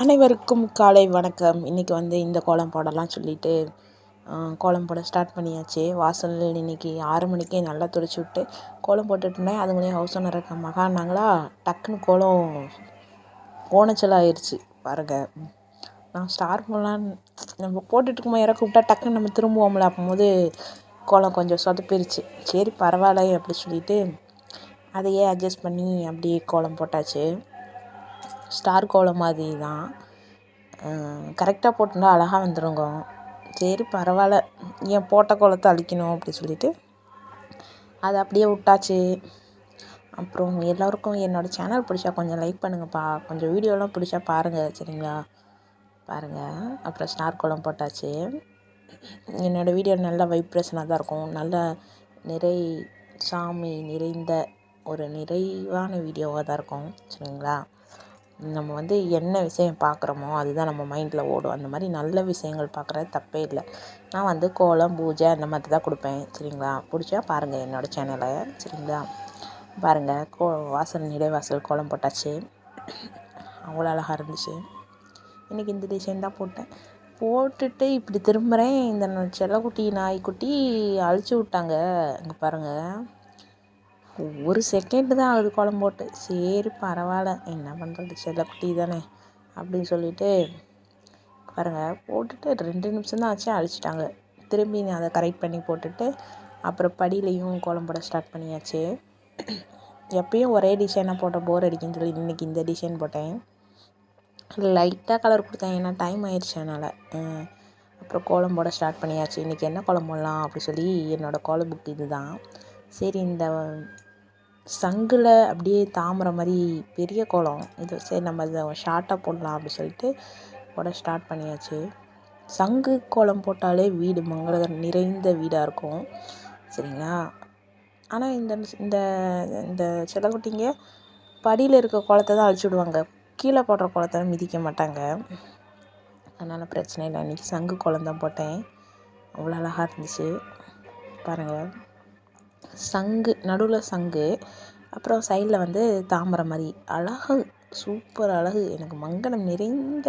அனைவருக்கும் காலை வணக்கம். இன்றைக்கி வந்து இந்த கோலம் போடலாம் சொல்லிட்டு கோலம் போட ஸ்டார்ட் பண்ணியாச்சு. வாசல் இன்றைக்கி ஆறு மணிக்கே நல்லா துடைச்சி விட்டு கோலம் போட்டுட்டு அதுங்களே ஹவுஸ் ஓனர் இருக்க மகானாங்களா டக்குன்னு கோலம் கோணச்சல் பாருங்க. நான் ஸ்டார் பண்ணலான்னு நம்ம போட்டுட்டு இருக்கும்போது யாராவது கூப்பிட்டா டக்குன்னு நம்ம திரும்புவோம்ல. அப்போது கோலம் கொஞ்சம் சொதப்பிருச்சு. சரி பரவாயில்ல அப்படி சொல்லிட்டு அதையே அட்ஜஸ்ட் பண்ணி அப்படியே கோலம் போட்டாச்சு. ஸ்டார் கோலம் மாதிரி தான் கரெக்டாக போட்டிருந்தா அழகாக வந்துடுங்க சரி பரவாயில்ல. ஏன் போட்ட கோலத்தை அழிக்கணும் அப்படி சொல்லிட்டு அதை அப்படியே விட்டாச்சு. அப்புறம் எல்லோருக்கும் என்னோடய சேனல் பிடிச்சா கொஞ்சம் லைக் பண்ணுங்கப்பா. கொஞ்சம் வீடியோலாம் பிடிச்சா பாருங்கள் சரிங்களா? பாருங்கள் அப்புறம் ஸ்டார் கோலம் போட்டாச்சு. என்னோடய வீடியோ நல்ல வைப்ரேஷனாக தான் இருக்கும். நல்ல நிறை சாமி நிறைந்த ஒரு நிறைவான வீடியோவாக தான் இருக்கும் சரிங்களா? நம்ம வந்து என்ன விஷயம் பார்க்குறோமோ அதுதான் நம்ம மைண்டில் ஓடும். அந்த மாதிரி நல்ல விஷயங்கள் பார்க்குறது தப்பே இல்லை. நான் வந்து கோலம் பூஜை அந்த மாதிரி தான் கொடுப்பேன். சரிங்களா? பிடிச்சா பாருங்கள் என்னோடய சேனலை சரிங்களா? பாருங்கள் கோ வாசல் நிலைவாசல் கோலம் போட்டாச்சு. அவ்வளோ அழகாக இருந்துச்சு. இன்றைக்கி இந்த டிசைன் தான் போட்டேன். போட்டுட்டு இப்படி திரும்புகிறேன் இந்த செல்லக்குட்டி நாய்க்குட்டி அழிச்சு விட்டாங்க. இங்கே பாருங்கள் ஒரு செகண்டு தான் ஆகுது குழம்பு போட்டு. சரி பரவாயில்ல. என்ன பண்ணுறது செல்லக்குட்டி தானே. அப்படின்னு சொல்லிட்டு பாருங்கள் போட்டுட்டு ரெண்டு நிமிஷம் தான் ஆச்சு அழிச்சிட்டாங்க. திரும்பி நான் அதை கரெக்ட் பண்ணி போட்டுட்டு அப்புறம் படியிலையும் கோலம் போட ஸ்டார்ட் பண்ணியாச்சு. எப்பயும் ஒரே டிசைனாக போட்ட போர் அடிக்குன்னு சொல்லி இன்றைக்கி இந்த டிசைன் போட்டேன். லைட்டாக கலர் கொடுத்தேன் ஏன்னா டைம் ஆயிடுச்சு அதனால். அப்புறம் கோலம் போட ஸ்டார்ட் பண்ணியாச்சு. இன்றைக்கி என்ன கோலம் போடலாம்? அப்படி சொல்லி என்னோடய கோலம் புக் இது தான் சரி இந்த சங்கில் அப்படியே தாமரை மாதிரி பெரிய கோலம். இது சரி நம்ம இதை ஷார்ட்டாக போடலாம் அப்படின்னு சொல்லிட்டு போட ஸ்டார்ட் பண்ணியாச்சு. சங்கு கோலம் போட்டாலே வீடு மங்களகரம் நிறைந்த வீடாக இருக்கும். சரிங்களா? ஆனால் இந்த இந்த இந்த செல்லக்குட்டிங்க படியில் இருக்க குளத்தை தான் அழிச்சு விடுவாங்க. கீழே போடுற குளத்தை மிதிக்க மாட்டாங்க. அதனால் பிரச்சனை இல்லை. அன்றைக்கி சங்கு குளம் தான் போட்டேன். அவ்வளோ அழகாக இருந்துச்சு. பாருங்கள் சங்கு நடுவில் சங்கு அப்புறம் சைடில் வந்து தாமரை மாதிரி அழகு சூப்பர் அழகு. எனக்கு மங்களம் நிறைந்த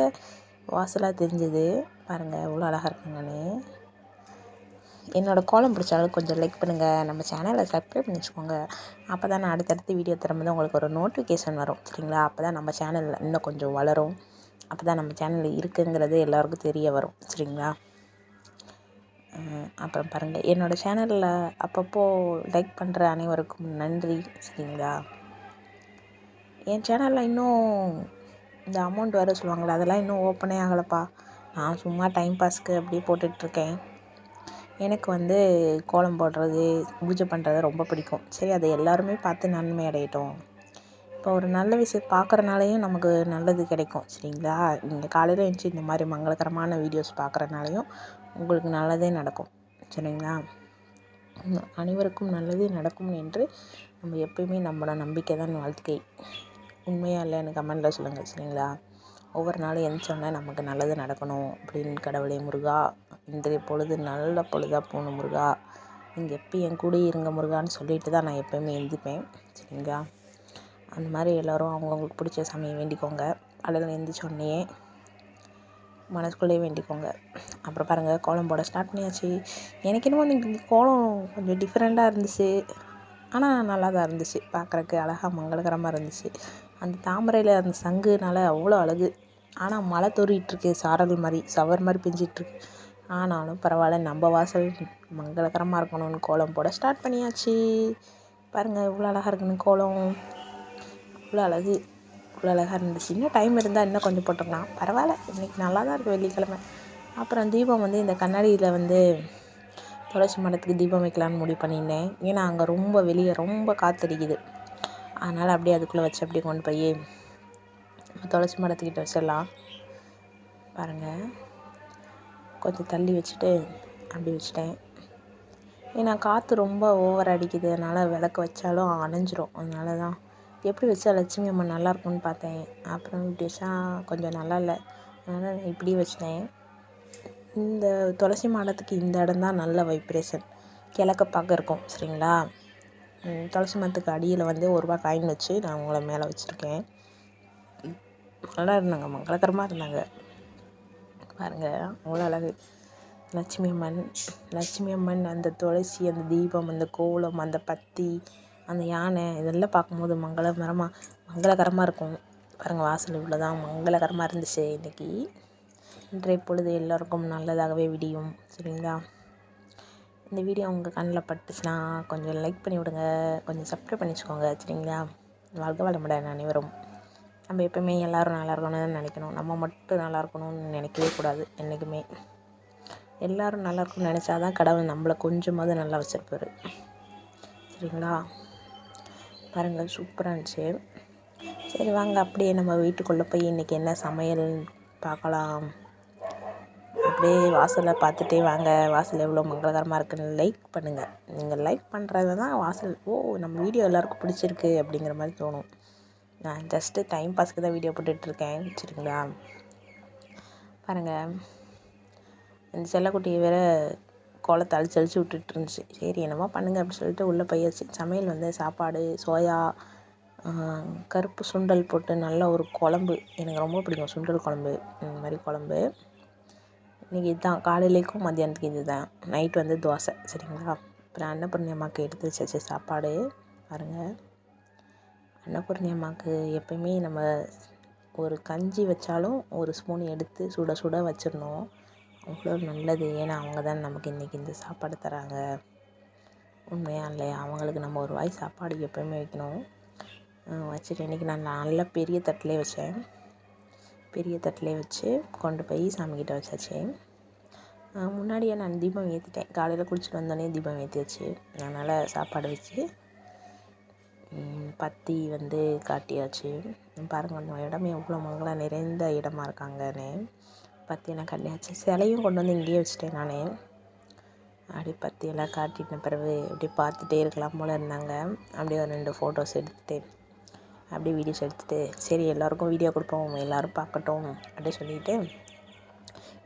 வாசலாக தெரிஞ்சது. பாருங்கள் எவ்வளோ அழகாக இருக்குங்கன்னு என்னோடய கோலம் பிடிச்சாலும் கொஞ்சம் லைக் பண்ணுங்கள் நம்ம சேனலை சப்ஸ்கிரைப் பண்ணி வச்சுக்கோங்க. அப்போ தான் நான் அடுத்தடுத்து வீடியோ தரும்போது உங்களுக்கு ஒரு நோட்டிஃபிகேஷன் வரும். சரிங்களா? அப்போ தான் நம்ம சேனலில் இன்னும் கொஞ்சம் வளரும். அப்போ தான் நம்ம சேனலில் இருக்குங்கிறது எல்லாருக்கும் தெரிய வரும். சரிங்களா? அப்புறம் பாருங்கள் என்னோடய சேனலில் அப்பப்போ லைக் பண்ணுற அனைவருக்கும் நன்றி சரிங்களா? என் சேனலில் இன்னும் இந்த அமௌண்ட் வர சொல்லுவாங்களே அதெல்லாம் இன்னும் ஓப்பனே ஆகலைப்பா. நான் சும்மா டைம் பாஸ்க்கு அப்படியே போட்டுட்ருக்கேன். எனக்கு வந்து கோலம் போடுறது பூஜை பண்ணுறது ரொம்ப பிடிக்கும். சரி அதை எல்லாருமே பார்த்து நன்மை அடையட்டும். இப்போ ஒரு நல்ல விஷயம் பார்க்குறனாலையும் நமக்கு நல்லது கிடைக்கும் சரிங்களா? நீங்கள் காலையில் எழுந்துச்சி இந்த மாதிரி மங்களகரமான வீடியோஸ் பார்க்குறனாலையும் உங்களுக்கு நல்லதே நடக்கும் சரிங்களா? அனைவருக்கும் நல்லதே நடக்கும் என்று நம்ம எப்பயுமே நம்மளோட நம்பிக்கை தான் வாழ்க்கை. உண்மையாக இல்லைன்னு கமெண்டில் சொல்லுங்கள் சரிங்களா? ஒவ்வொரு நாளும் எந்திரிச்சோடனே நமக்கு நல்லது நடக்கணும் அப்படின்னு கடவுளே முருகா இன்றைய பொழுது நல்ல பொழுதாக போகணும் முருகா. நீங்கள் எப்போ என் கூட இருங்க முருகான்னு சொல்லிட்டு தான் நான் எப்போயுமே எழுந்திப்பேன் சரிங்களா? அந்த மாதிரி எல்லோரும் அவங்கவுங்களுக்கு பிடிச்ச சாமியை வேண்டிக்கோங்க. காலையில் எழுந்திரிச்சோடனே மனசுக்குள்ளேயே வேண்டிக்கோங்க. அப்புறம் பாருங்கள் கோலம் போட ஸ்டார்ட் பண்ணியாச்சு. எனக்கு என்னமோ இன்றைக்கி கோலம் கொஞ்சம் டிஃப்ரெண்ட்டாக இருந்துச்சு. ஆனால் நல்லா தான் இருந்துச்சு. பார்க்குறக்கு அழகாக மங்களகரமாக இருந்துச்சு. அந்த தாமரையில் அந்த சங்குனால அவ்வளோ அழகு. ஆனால் மழை தூறிட்டுருக்கு. சாரல் மாதிரி சவர் மாதிரி பெஞ்சிட்ருக்கு ஆனாலும் பரவாயில்ல நம்ம வாசல் மங்களகரமாக இருக்கணும்னு கோலம் போட ஸ்டார்ட் பண்ணியாச்சு. பாருங்கள் இவ்வளோ அழகாக இருக்குன்னு கோலம். அவ்வளோ அழகு அவ்வளோ அழகாக இருந்துச்சு. இன்னும் டைம் இருந்தால் இன்னும் கொஞ்சம் போட்டுக்கலாம். பரவாயில்ல. இன்றைக்கி நல்லா தான் இருக்குது வெள்ளிக்கிழமை. அப்புறம் தீபம் வந்து இந்த கண்ணாடியில் வந்து துளசி மரத்துக்கு தீபம் வைக்கலான்னு முடிவு பண்ணியிருந்தேன். ஏன்னா அங்கே ரொம்ப வெளியே ரொம்ப காற்றடிக்குது அதனால் அப்படியே அதுக்குள்ளே வச்சு அப்படியே கொண்டு போய் துளசி மரத்துக்கிட்ட வச்சிடலாம். பாருங்கள் கொஞ்சம் தள்ளி வச்சுட்டு அப்படி வச்சுட்டேன். ஏன்னா காற்று ரொம்ப ஓவர் அடிக்குது. அதனால் விளக்கு வச்சாலும் அணைஞ்சிரும். அதனால தான் எப்படி வச்சா லட்சுமி அம்மன் நல்லா இருக்கும்னு பார்த்தேன். அப்புறம் இப்படி வச்சா கொஞ்சம் நல்லா இல்லை. அதனால் இப்படி வச்சுட்டேன் இந்த துளசி மாடத்துக்கு இந்த இடம் தான் நல்ல வைப்ரேஷன் கிழக்க பார்க்க இருக்கும் சரிங்களா? துளசி மரத்துக்கு அடியில் வந்து ஒரு ரூபா காயின் வச்சு நான் உங்களை மேலே வச்சுருக்கேன். நல்லா இருந்தாங்க மங்களகரமாக இருந்தாங்க. பாருங்கள் அவ்வளோ அழகு. லட்சுமி அம்மன் லட்சுமி அம்மன் அந்த துளசி அந்த தீபம் அந்த கோலம் அந்த பத்தி அந்த யானை இதெல்லாம் பார்க்கும்போது மங்களகரமாக மங்களகரமாக இருக்கும். பாருங்கள் வாசல் இவ்வளோ தான் மங்களகரமாக இருந்துச்சு இன்றைக்கி இன்றைய பொழுது எல்லோருக்கும் நல்லதாகவே விடியும் சரிங்களா? இந்த வீடியோ உங்கள் கண்ணில் பட்டுச்சுன்னா கொஞ்சம் லைக் பண்ணி விடுங்க கொஞ்சம் சப்ஸ்கிரைப் பண்ணி வச்சுக்கோங்க சரிங்களா? வாழ்க வளமுடன் அனைவரும். நம்ம எப்போயுமே எல்லோரும் நல்லா இருக்கணும்னு நினைக்கணும். நம்ம மட்டும் நல்லா இருக்கணும்னு நினைக்கவே கூடாது என்றைக்குமே எல்லோரும் நல்லா இருக்கணும்னு நினச்சா தான் கடவுள் நம்மளை கொஞ்சமாவது நல்லா வச்சுருப்பாரு சரிங்களா? பாருங்கள் சூப்பராக இருந்துச்சு. சரி வாங்க அப்படியே நம்ம வீட்டுக்குள்ளே போய் இன்றைக்கி என்ன சமையல் பார்க்கலாம். அப்படியே வாசலை பார்த்துட்டே வாங்க. வாசல் எவ்வளோ மங்களகரமாக இருக்குன்னு லைக் பண்ணுங்கள் நீங்கள் லைக் பண்ணுறது தான் வாசல் ஓ நம்ம வீடியோ எல்லாருக்கும் பிடிச்சிருக்கு அப்படிங்கிற மாதிரி தோணும். நான் ஜஸ்ட்டு டைம் பாஸ்க்கு தான் வீடியோ போட்டுட்ருக்கேன் சரிங்களா பாருங்கள் இந்த செல்லக்குட்டியை வேறு கோலத்தை அழிச்சு அழிச்சு விட்டுட்டு இருந்துச்சு சரி என்னமோ பண்ணுங்க அப்படின்னு சொல்லிட்டு உள்ளே போயாச்சு சமையல் வந்து சாப்பாடு சோயா கருப்பு சுண்டல் போட்டு நல்ல ஒரு குழம்பு. எனக்கு ரொம்ப பிடிக்கும் சுண்டல் குழம்பு இந்த மாதிரி குழம்பு. இன்றைக்கி இதுதான் காலையிலேக்கும் மத்தியானத்துக்கு இது தான் நைட் வந்து தோசை சரிங்களா? அப்புறம் அன்னபூர்ணி அம்மாவுக்கு எடுத்து வச்சாச்சு சாப்பாடு. பாருங்கள் அன்னபூர்ணி அம்மாவுக்கு எப்போயுமே நம்ம ஒரு கஞ்சி வச்சாலும் ஒரு ஸ்பூன் எடுத்து சுட சுட வச்சிடணும். அவ்வளோ நல்லது. ஏன்னா அவங்க தான் நமக்கு இன்றைக்கி இந்த சாப்பாடு தராங்க. உண்மையா இல்லையா? அவங்களுக்கு நம்ம ஒரு வாய் சாப்பாடு எப்போயுமே வைக்கணும். வச்சுட்டு இன்றைக்கி நான் நல்ல பெரிய தட்டிலே வச்சேன். பெரிய தட்டிலே வச்சு கொண்டு போய் சாமிக்கிட்ட வச்சாச்சு. முன்னாடியே நான் தீபம் ஏற்றிட்டேன் காலையில் குளிச்சுட்டு வந்தோடனே தீபம் ஏற்றியாச்சு அதனால் சாப்பாடு வச்சு பத்தி வந்து காட்டியாச்சு. பாருங்கள் அந்த இடமே எவ்வளோ மங்களம் நிறைந்த இடமா இருக்காங்கன்னு. பத்தியெல்லாம் காட்டியாச்சு சிலையும் கொண்டு வந்து இங்கேயே வச்சுட்டேன் நான். அப்படி பத்தியெல்லாம் காட்டின பிறகு இப்படி பார்த்துட்டே இருக்கலாம் போல் இருந்தாங்க. அப்படியே ஒரு ரெண்டு ஃபோட்டோஸ் எடுத்துகிட்டு அப்படியே வீடியோஸ் எடுத்துகிட்டு சரி எல்லோருக்கும் வீடியோ கொடுப்போம் எல்லோரும் பார்க்கட்டும் அப்படி சொல்லிவிட்டு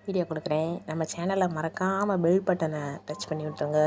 வீடியோ கொடுக்குறேன். நம்ம சேனலை மறக்காமல் பெல் பட்டனை டச் பண்ணி விட்டுருங்க.